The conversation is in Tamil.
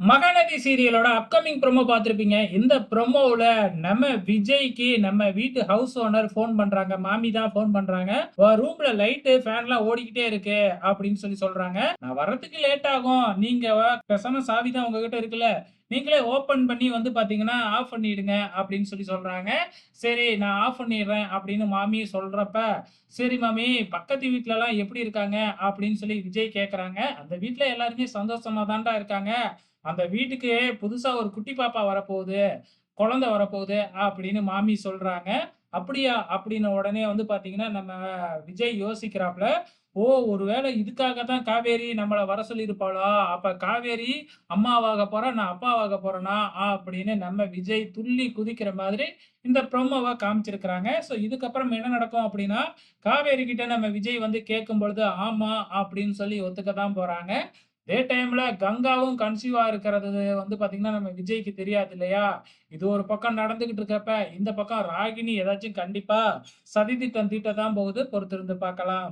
மகாநதி சீரியலோட அப்கமிங் ப்ரோமோ பார்த்துருப்பீங்க. இந்த ப்ரொமோவில் நம்ம விஜய்க்கு நம்ம வீட்டு ஹவுஸ் ஓனர் ஃபோன் பண்ணுறாங்க மாமி தான் ஃபோன் பண்ணுறாங்க ரூமில் லைட்டு, ஃபேன்லாம் ஓடிக்கிட்டே இருக்கு" அப்படின்னு சொல்லி சொல்கிறாங்க "நான் வர்றதுக்கு லேட் ஆகும். நீங்கள் பேசாம சாவி தான் உங்ககிட்ட இருக்குல்ல. நீங்களே ஓப்பன் பண்ணி வந்து பார்த்தீங்கன்னா, ஆஃப் பண்ணிடுங்க" அப்படின்னு சொல்லி சொல்கிறாங்க சரி நான் ஆஃப் பண்ணிடுறேன் அப்படின்னு மாமி சொல்கிறப்ப "சரி மாமி பக்கத்து வீட்லலாம் எப்படி இருக்காங்க?" அப்படின்னு சொல்லி விஜய் கேட்குறாங்க "அந்த வீட்டில் எல்லாருமே சந்தோஷமாக தான்டா இருக்காங்க. அந்த வீட்டுக்கு புதுசா ஒரு குட்டி பாப்பா வரப்போகுது. குழந்தை வரப்போகுது" அப்படின்னு மாமி சொல்றாங்க. "அப்படியா?" அப்படின்னு உடனே வந்து பார்த்தீங்கன்னா, நம்ம விஜய் யோசிக்கிறாப்ல. "ஓ! ஒருவேளை இதுக்காக தான் காவேரி நம்மளை வர சொல்லியிருப்பாளா? அப்ப காவேரி அம்மாவாக போறா, நான் அப்பாவாக போறேனா?" அப்படின்னு நம்ம விஜய் துள்ளி குதிக்கிற மாதிரி இந்த ப்ரொமோவை காமிச்சிருக்கிறாங்க. ஸோ இதுக்கப்புறம் என்ன நடக்கும் அப்படின்னா, காவேரி கிட்ட நம்ம விஜய் வந்து கேட்கும்பொழுது, "ஆமா" அப்படின்னு சொல்லி ஒத்துக்க தான் போறாங்க. அதே டைம்ல கங்காவும் கன்சீவா இருக்கிறது வந்து பார்த்தீங்கன்னா, நம்ம விஜய்க்கு தெரியாது இல்லையா? இது ஒரு பக்கம் நடந்துகிட்டு இருக்கப்ப, இந்த பக்கம் ராகினி ஏதாச்சும் கண்டிப்பா சதித்திட்டம் தீட்ட தான் போகுது. பொறுத்திருந்து பார்க்கலாம்.